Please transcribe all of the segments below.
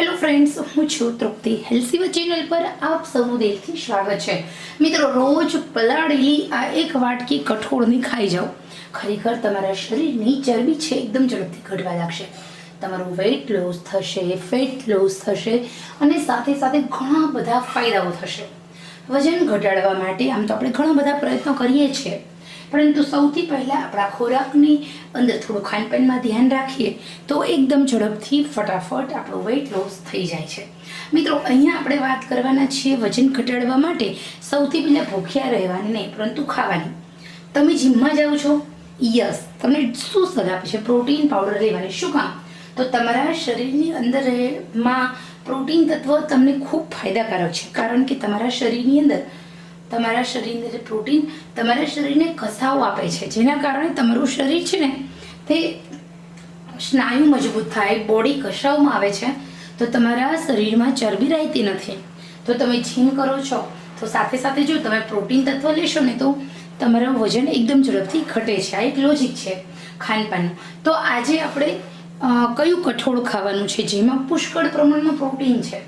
Hello friends હું છું તૃપ્તિ. હેલ્સીવા channel પર આપ સૌનું દિલથી સ્વાગત છે. મિત્રો, રોજ પલાળેલી આ એક વાટકી કઠોળની ખાઈ જાઓ. ખરેખર તમારા શરીરની ચરબી છે એકદમ ઝડપથી ઘટવા લાગશે. તમારું વેઇટ લોસ થશે ફેટ લોસ થશે અને સાથે સાથે ઘણા બધા ફાયદાઓ થશે. વજન ઘટાડવા માટે આમ તો આપણે ઘણા બધા પ્રયત્નો કરીએ છીએ. પરંતુ સૌથી પહેલાં આપણા ખોરાકની અંદર થોડું ખાનપાનમાં ધ્યાન રાખીએ તો એકદમ ઝડપથી ફટાફટ આપણું વેઇટ લોસ થઈ જાય છે. મિત્રો, અહીંયા આપણે વાત કરવાના છીએ વજન ઘટાડવા માટે સૌથી પહેલાં ભૂખ્યા રહેવાની નહીં પરંતુ ખાવાની. તમે જીમમાં જાઓ છો? યસ. તમને શું સલાહ આપે છે? પ્રોટીન, પાવડર લેવાની. શું કામ? તો તમારા શરીરની અંદરમાં પ્રોટીન તત્વ તમને ખૂબ ફાયદાકારક છે. કારણ કે તમારા શરીરની અંદર તમારા શરીરની અંદર પ્રોટીન, તમારા શરીરને કસાઓ આપે છે, જેના કારણે તમારું શરીર છે ને, તે સ્નાયુ મજબૂત થાય બોડી કસાવમાં આવે છે, તો તમારા શરીરમાં ચરબી રહેતી નથી. તો તમે જીમ કરો છો, તો સાથે સાથે જો તમે પ્રોટીન તત્વ લેશો ને, તો તમારું વજન એકદમ ઝડપથી ઘટે છે. આ એક લોજિક છે, ખાનપાનનું. તો આજે આપણે કયું કઠોળ ખાવાનું છે, જેમાં પુષ્કળ પ્રમાણમાં પ્રોટીન છે?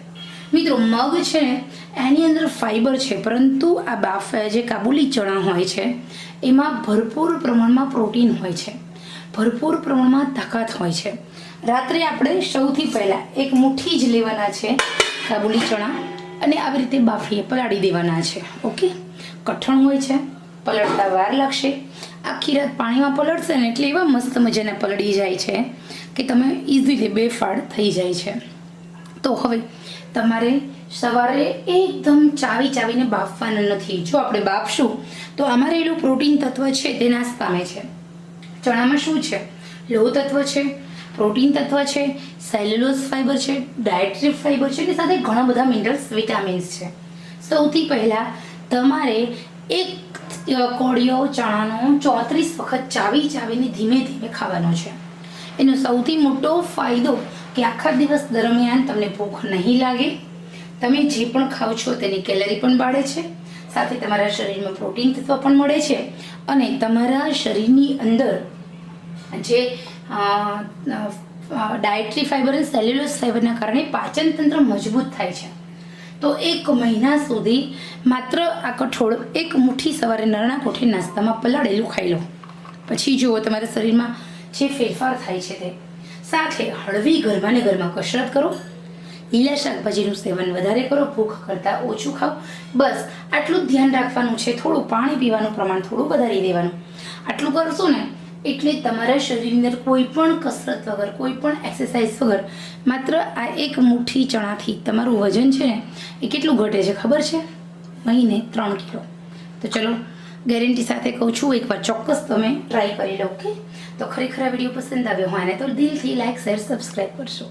મિત્રો, મગ છે, એની અંદર ફાઇબર છે, પરંતુ આ બાફ જે કાબુલી ચણા હોય છે, એમાં ભરપૂર પ્રમાણમાં પ્રોટીન હોય છે. ભરપૂર પ્રમાણમાં તાકાત હોય છે. રાત્રે આપણે સૌથી પહેલાં એક મુઠ્ઠી જ લેવાના છે કાબુલી ચણા અને આવી રીતે બાફીએ, પલાળી દેવાના છે. ઓકે? કઠણ હોય છે, પલળતા વાર લાગશે. આખી રાત પાણીમાં પલળશે ને એટલે એવા મસ્ત મજાના પલળી જાય છે કે તમે ઇઝીલી બે ફાડ થઈ જાય છે. તો હવે તમારે સવારે એકદમ ચાવી ચાવીને બાફવાના નથી. જો આપણે બાફશું, તો આમાં રહેલું પ્રોટીન તત્વ છે તે નાશ પામે છે. ચણામાં શું છે? લોહ તત્વ છે, પ્રોટીન તત્વ છે સેલ્યુલોઝ ફાઈબર છે ડાયટ્રી ફાઈબર છે અને સાથે ઘણા બધા મિનરલ્સ વિટામિન્સ છે. સૌથી પહેલાં તમારે એક કોળિયો ચણાનો ચોત્રીસ વખત ચાવી ચાવીને ધીમે ધીમે ખાવાનો છે. એનો સૌથી મોટો ફાયદો કે આખા દિવસ દરમિયાન તમને ભૂખ નહીં લાગે, તમે જે પણ ખાઓ છો તેની કેલરી પણ બાળે છે, સાથે તમારા શરીરમાં પ્રોટીન તત્વ પણ મળે છે અને તમારા શરીરની અંદર જે ડાયટરી ફાઈબર અને સેલ્યુલોઝ ફાઈબરના કારણે પાચન તંત્ર મજબૂત થાય છે. તો એક મહિના સુધી માત્ર આ કઠોળ એક મુઠ્ઠી સવારે નરણા કોઠે નાસ્તામાં પલાળેલું ખાઈ લો. પછી જુઓ તમારા શરીરમાં જે ફેરફાર થાય છે તે. સાથે હળવી ગરમાને ગરમા કસરત કરો. લીલા શાકભાજીનું સેવન વધારે કરો, ભૂખ કરતાં ઓછું ખાઓ. બસ, આટલું જ ધ્યાન રાખવાનું છે. થોડું પાણી પીવાનું પ્રમાણ થોડું વધારી દેવાનું. આટલું કરશો ને, એટલે તમારા શરીરની અંદર કોઈ પણ કસરત વગર, કોઈ પણ એક્સરસાઇઝ વગર, માત્ર આ એક મુઠ્ઠી ચણાથી તમારું વજન છે ને, એ કેટલું ઘટે છે ખબર છે? મહિને ત્રણ કિલો. તો ચલો ગેરંટી સાથે કહું છું, એકવાર ચોક્કસ તમે ટ્રાય કરી લો ઓકે તો ખરેખર આ વીડિયો પસંદ આવ્યો હોય ને, તો દિલથી લાઈક શેર સબસ્ક્રાઈબ કરશો.